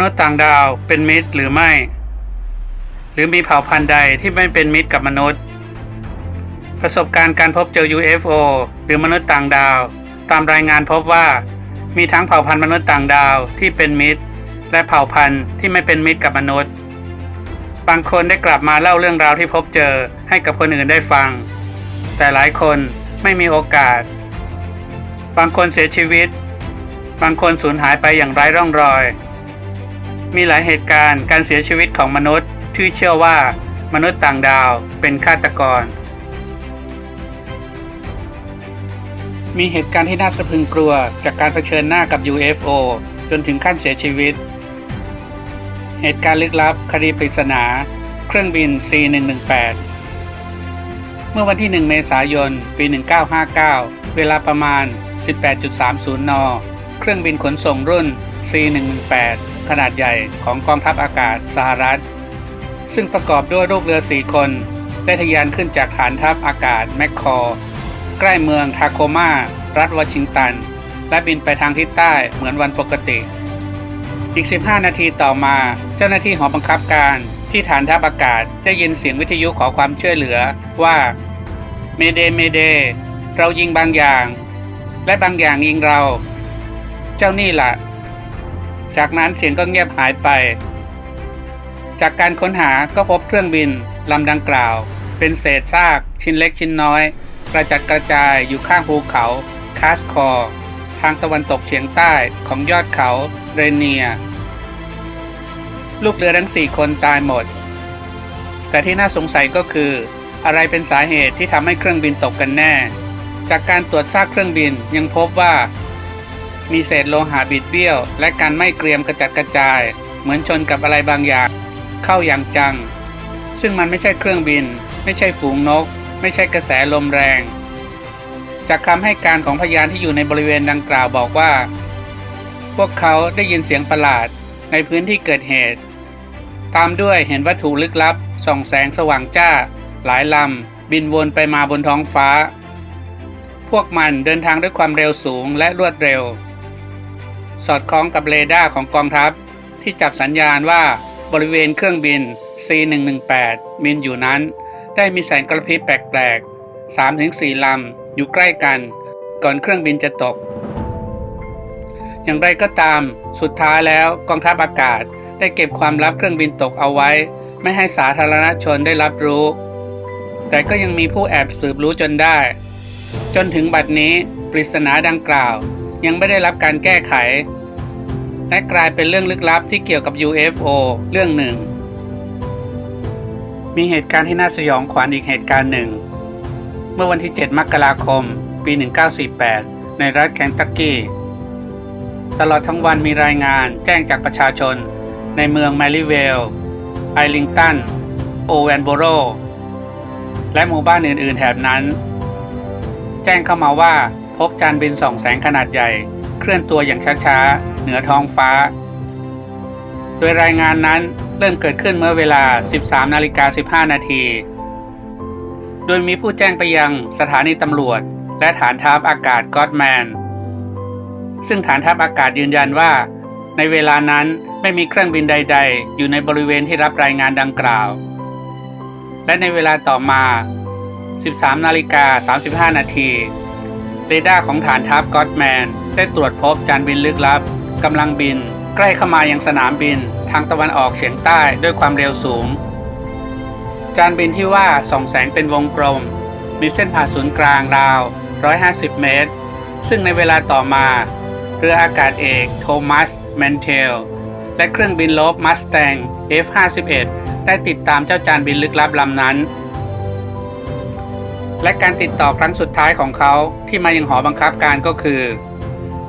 นุษย์ต่างดาวเป็นมิตรหรือไม่ หรือมีเผ่าพันธุ์ใดที่ไม่เป็นมิตรกับมนุษย์ ประสบการณ์การพบเจอ UFO หรือมนุษย์ต่างดาว ตามรายงานพบว่า มีทั้งเผ่าพันธุ์มนุษย์ต่างดาวที่เป็นมิตร และเผ่าพันธุ์ที่ไม่เป็นมิตรกับมนุษย์ บางคนได้กลับมาเล่าเรื่องราวที่พบเจอให้กับคนอื่นได้ฟัง แต่หลายคนไม่มีโอกาส บางคนเสียชีวิต บางคนสูญหายไปอย่างไร้ร่องรอย มีหลายเหตุการณ์การเสียชีวิตของมนุษย์ที่เชื่อว่ามนุษย์ต่างดาวเป็นฆาตกร มีเหตุการณ์ที่น่าสะพรึงกลัวจากการเผชิญหน้ากับ UFO จนถึงขั้นเสียชีวิต เหตุการณ์ลึกลับ คดีปริศนา เครื่องบิน C118 เมื่อวันที่ 1 เมษายน ปี 1959 เวลาประมาณ 18.30 น เครื่องบินขนส่งรุ่น C118 ขนาดใหญ่ของกองทัพอากาศสหรัฐ ซึ่งประกอบด้วยลูกเรือ 4 คน ได้ทะยานขึ้นจากฐานทัพอากาศแมคคอร์ใกล้เมืองทาโคมา รัฐวอชิงตัน และบินไปทางทิศใต้เหมือนวันปกติ อีก 15 นาทีต่อมา เจ้าหน้าที่หอบังคับการที่ฐานทัพอากาศได้ยินเสียงวิทยุขอความช่วยเหลือว่าเมเดเมเดเรายิงบางอย่าง และบางอย่างยิงเรา เจ้านี่ล่ะ จากนั้นเสียงก็เงียบหายไป จากการค้นหาก็พบเครื่องบินลำดังกล่าว เป็นเศษซากชิ้นเล็กชิ้นน้อย กระจัดกระจายอยู่ข้างภูเขาคาสคอร์ทางตะวันตกเฉียงใต้ของยอดเขาเรเนีย ลูกเรือทั้งสี่คนตายหมด แต่ที่น่าสงสัยก็คือ อะไรเป็นสาเหตุที่ทำให้เครื่องบินตกกันแน่ จากการตรวจซากเครื่องบินยังพบว่า มีเศษโลหะบิดเบี้ยว และการไม่เกรียมกระจัดกระจาย เหมือนชนกับอะไรบางอย่าง เข้าอย่างจัง ซึ่งมันไม่ใช่เครื่องบิน ไม่ใช่ฝูงนก ไม่ใช่กระแสลมแรง จากคำให้การของพยานที่อยู่ในบริเวณดังกล่าวบอกว่า พวกเขาได้ยินเสียงประหลาดในพื้นที่เกิดเหตุ ตามด้วยเห็นวัตถุลึกลับส่องแสงสว่างจ้า หลายลำบินวนไปมาบนท้องฟ้า พวกมันเดินทางด้วยความเร็วสูงและรวดเร็ว สอดคล้องกับเรดาร์ของกองทัพ ที่จับสัญญาณว่าบริเวณเครื่องบิน C118 บินอยู่นั้น ได้มีแสงกระพริบแปลกๆ 3-4 ลำอยู่ใกล้กัน ก่อนเครื่องบินจะตก อย่างไรก็ตาม สุดท้ายแล้วกองทัพอากาศได้เก็บความลับเครื่องบินตกเอาไว้ ไม่ให้สาธารณชนได้รับรู้ แต่ก็ยังมีผู้แอบสืบรู้จนได้ จนถึงบัดนี้ปริศนาดังกล่าว ยังไม่ได้รับการแก้ไข และกลายเป็นเรื่องลึกลับที่เกี่ยวกับ UFO เรื่องหนึ่ง มีเหตุการณ์ที่น่าสยองขวัญอีกเหตุการณ์หนึ่ง เมื่อวันที่ 7 มกราคม ปี 1948 ในรัฐแคนตักกี้ ตลอดทั้งวันมีรายงานแจ้งจากประชาชน ในเมืองแมริเวล ไอลิงตัน โอแวนโบโร และหมู่บ้านอื่น ๆ แถบนั้น แจ้งเข้ามาว่า พบจานบินส่องแสงขนาดใหญ่ เคลื่อนตัวอย่างช้าๆ เหนือท้องฟ้า โดยรายงานนั้นเริ่มเกิดขึ้นเมื่อเวลา 13นาฬิกา15 นาที โดยมีผู้แจ้งไปยังสถานีตำรวจ และฐานทัพอากาศกอดแมน ซึ่งฐานทัพอากาศยืนยันว่า ในเวลานั้นไม่มีเครื่องบินใด ๆ อยู่ในบริเวณที่รับรายงานดังกล่าว และในเวลาต่อมา 13นาฬิกา35 นาที เรดาร์ของฐานทัพกอดแมนได้ตรวจพบจานบินลึกลับกำลังบิน ใกล้เข้ามายังสนามบินทางตะวันออกเฉียงใต้ด้วยความเร็วสูง จานบินที่ว่าส่องแสงเป็นวงกลม มีเส้นผ่าศูนย์กลางราว 150 เมตร ซึ่งในเวลาต่อมา เรืออากาศเอกโทมัสแมนเทลและเครื่องบินลบมัสแตง F51 ได้ติดตามเจ้าจานบินลึกลับลำนั้น และการติดต่อครั้งสุดท้ายของเขาที่มายังหอบังคับการก็คือ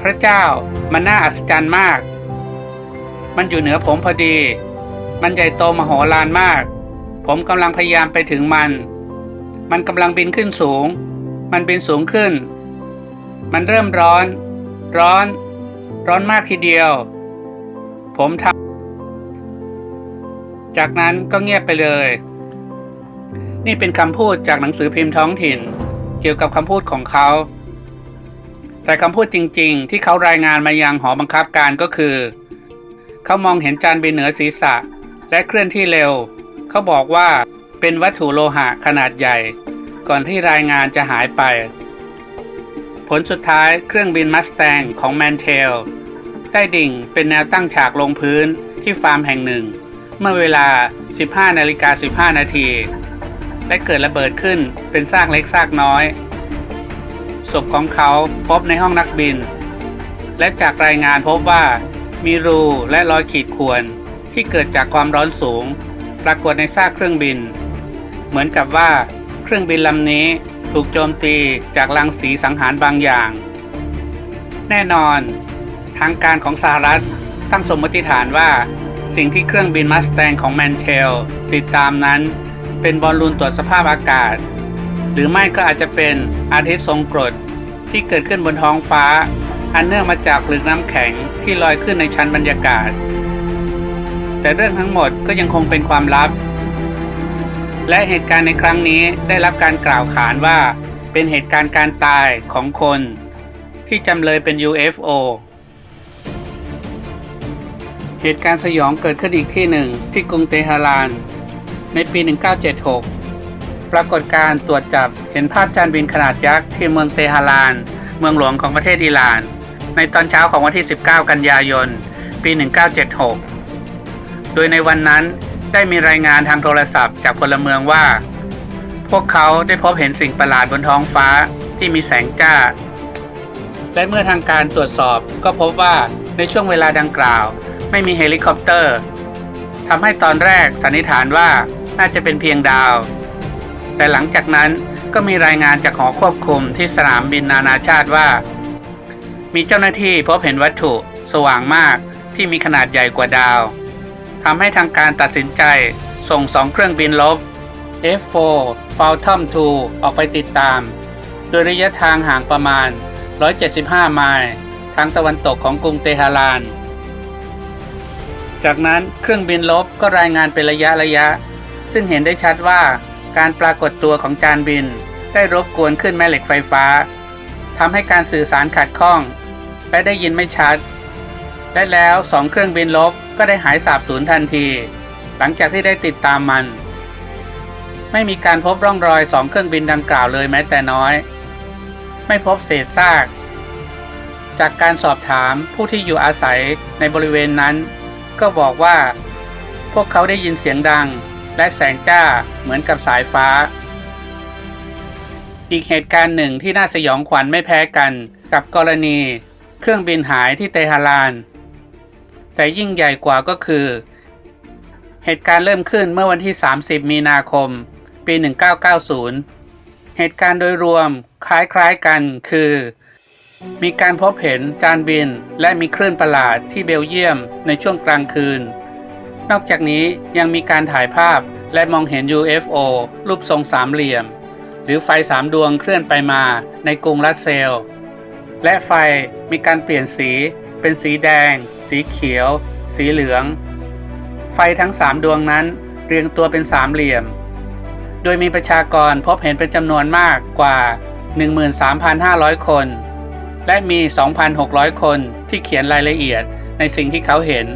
พระเจ้ามันน่าอัศจรรย์มาก มันอยู่เหนือผมพอดี มันใหญ่โตมโหฬารมาก ผมกำลังพยายามไปถึงมัน มันกำลังบินขึ้นสูง มันบินสูงขึ้น มันเริ่มร้อน ร้อน ร้อนมากทีเดียว ผมทำจากนั้นก็เงียบไปเลย นี่เป็นคำพูดจากหนังสือพิมพ์ท้องถิ่น เกี่ยวกับคำพูดของเขา แต่คำพูดจริง ๆ ที่เขารายงานมายังหอบังคับการก็คือ เขามองเห็นจานบินเหนือศีรษะ และเคลื่อนที่เร็ว เขาบอกว่าเป็นวัตถุโลหะขนาดใหญ่ ก่อนที่รายงานจะหายไป ผลสุดท้ายเครื่องบินมัสแตงของแมนเทลได้ดิ่งเป็นแนวตั้งฉากลงพื้นที่ฟาร์มแห่งหนึ่ง เมื่อเวลา 15นาฬิกา15 นาที และเกิดระเบิดขึ้นเป็นซากเล็กซากน้อย ศพของเขาพบในห้องนักบิน และจากรายงานพบว่า มีรูและรอยขีดข่วนที่เกิดจากความร้อนสูง ปรากฏในซากเครื่องบิน เหมือนกับว่า เครื่องบินลำนี้ถูกโจมตีจากรังสีสังหารบางอย่าง แน่นอน ทางการของสหรัฐตั้งสมมติฐานว่า สิ่งที่เครื่องบินมัสแตงของแมนเทลติดตามนั้น เป็นบอลลูนตรวจสภาพอากาศ หรือไม่ก็อาจจะเป็นอาทิตย์ทรงกรดที่เกิดขึ้นบนท้องฟ้า อันเนื่องมาจากปลึกน้ำแข็งที่ลอยขึ้นในชั้นบรรยากาศ แต่เรื่องทั้งหมดก็ยังคงเป็นความลับ และเหตุการณ์ในครั้งนี้ได้รับการกล่าวขานว่าเป็นเหตุการณ์การตายของคน ที่จำเลยเป็น UFO เหตุการณ์สยองเกิดขึ้นอีกที่หนึ่งที่กรุงเตหะราน ในปี 1976 ปรากฏการ์ตรวจจับเห็นภาพจานบินขนาดยักษ์ที่เมืองเตหะราน เมืองหลวงของประเทศอิหร่าน ในตอนเช้าของวันที่ 19 กันยายน ปี 1976 โดยในวันนั้นได้มีรายงานทางโทรศัพท์จากพลเมืองว่า พวกเขาได้พบเห็นสิ่งประหลาดบนท้องฟ้าที่มีแสงจ้า และเมื่อทางการตรวจสอบก็พบว่าในช่วงเวลาดังกล่าว ไม่มีเฮลิคอปเตอร์ทำให้ตอนแรกสันนิษฐานว่า น่าจะเป็นเพียงดาว แต่หลังจากนั้นก็มีรายงานจากหอควบคุมที่สนามบินนานาชาติว่า มีเจ้าหน้าที่พบเห็นวัตถุสว่างมากที่มีขนาดใหญ่กว่าดาวทำให้ทางการตัดสินใจส่งสองเครื่องบินลบ F4 Phantom 2 ออกไปติดตาม โดยระยะทางห่างประมาณ 175 ไมล์ทางตะวันตกของกรุงเตหะราน จากนั้นเครื่องบินลบก็รายงานเป็นระยะระยะ ซึ่งเห็นได้ชัดว่าการปรากฏตัวของจานบิน ได้รบกวนขึ้นแม่เหล็กไฟฟ้าทำให้การสื่อสารขัดข้อง และได้ยินไม่ชัด และแล้วสองเครื่องบินลบก็ได้หายสาบสูญทันที หลังจากที่ได้ติดตามมัน ไม่มีการพบร่องรอยสองเครื่องบินดังกล่าวเลยแม้แต่น้อย ไม่พบเศษซาก จากการสอบถามผู้ที่อยู่อาศัยในบริเวณนั้น ก็บอกว่า พวกเขาได้ยินเสียงดัง และแสงจ้าเหมือนกับสายฟ้า อีกเหตุการณ์หนึ่งที่น่าสยองขวัญไม่แพ้กันกับกรณี เครื่องบินหายที่เตหะราน แต่ยิ่งใหญ่กว่าก็คือ เหตุการณ์เริ่มขึ้นเมื่อวันที่ 30 มีนาคม ปี 1990 เหตุการณ์โดยรวมคล้ายๆกันคือมีการพบเห็นจานบินและมีคลื่นประหลาดที่เบลเยียมในช่วงกลางคืน นอกจากนี้ยังมีการถ่ายภาพ และมองเห็น UFO รูปทรงสามเหลี่ยม หรือไฟสามดวงเคลื่อนไปมาในกรุงรัสเซล และไฟมีการเปลี่ยนสีเป็นสีแดง สีเขียว สีเหลือง ไฟทั้งสามดวงนั้นเรียงตัวเป็นสามเหลี่ยม โดยมีประชากรพบเห็นเป็นจำนวนมากกว่า 13,500 คน และมี 2,600 คนที่เขียนรายละเอียดในสิ่งที่เขาเห็น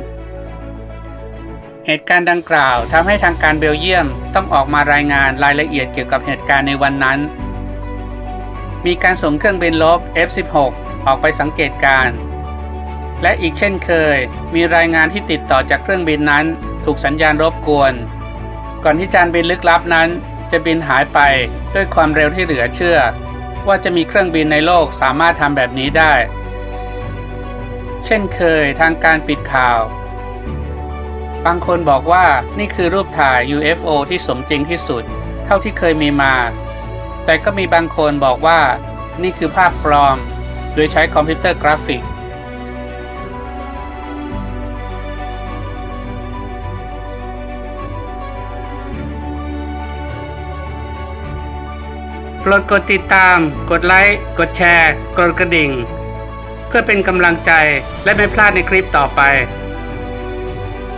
เหตุการณ์ดังกล่าวทำให้ทางการเบลเยียมต้องออกมารายงานรายละเอียดเกี่ยวกับเหตุการณ์ในวันนั้น มีการส่งเครื่องบินลบ F-16 ออกไปสังเกตการณ์และอีกเช่นเคย มีรายงานที่ติดต่อจากเครื่องบินนั้น ถูกสัญญาณรบกวน ก่อนที่จานบินลึกลับนั้น จะบินหายไปด้วยความเร็วที่เหลือเชื่อ ว่าจะมีเครื่องบินในโลกสามารถทำแบบนี้ได้ เช่นเคยทางการปิดข่าว บางคนบอกว่านี่คือรูปถ่าย UFO ที่สมจริงที่สุด เท่าที่เคยมีมา แต่ก็มีบางคนบอกว่านี่คือภาพปลอม โดยใช้คอมพิวเตอร์กราฟิก โปรดกดติดตาม กดไลค์ กดแชร์ กดกระดิ่ง เพื่อเป็นกำลังใจและไม่พลาดในคลิปต่อไป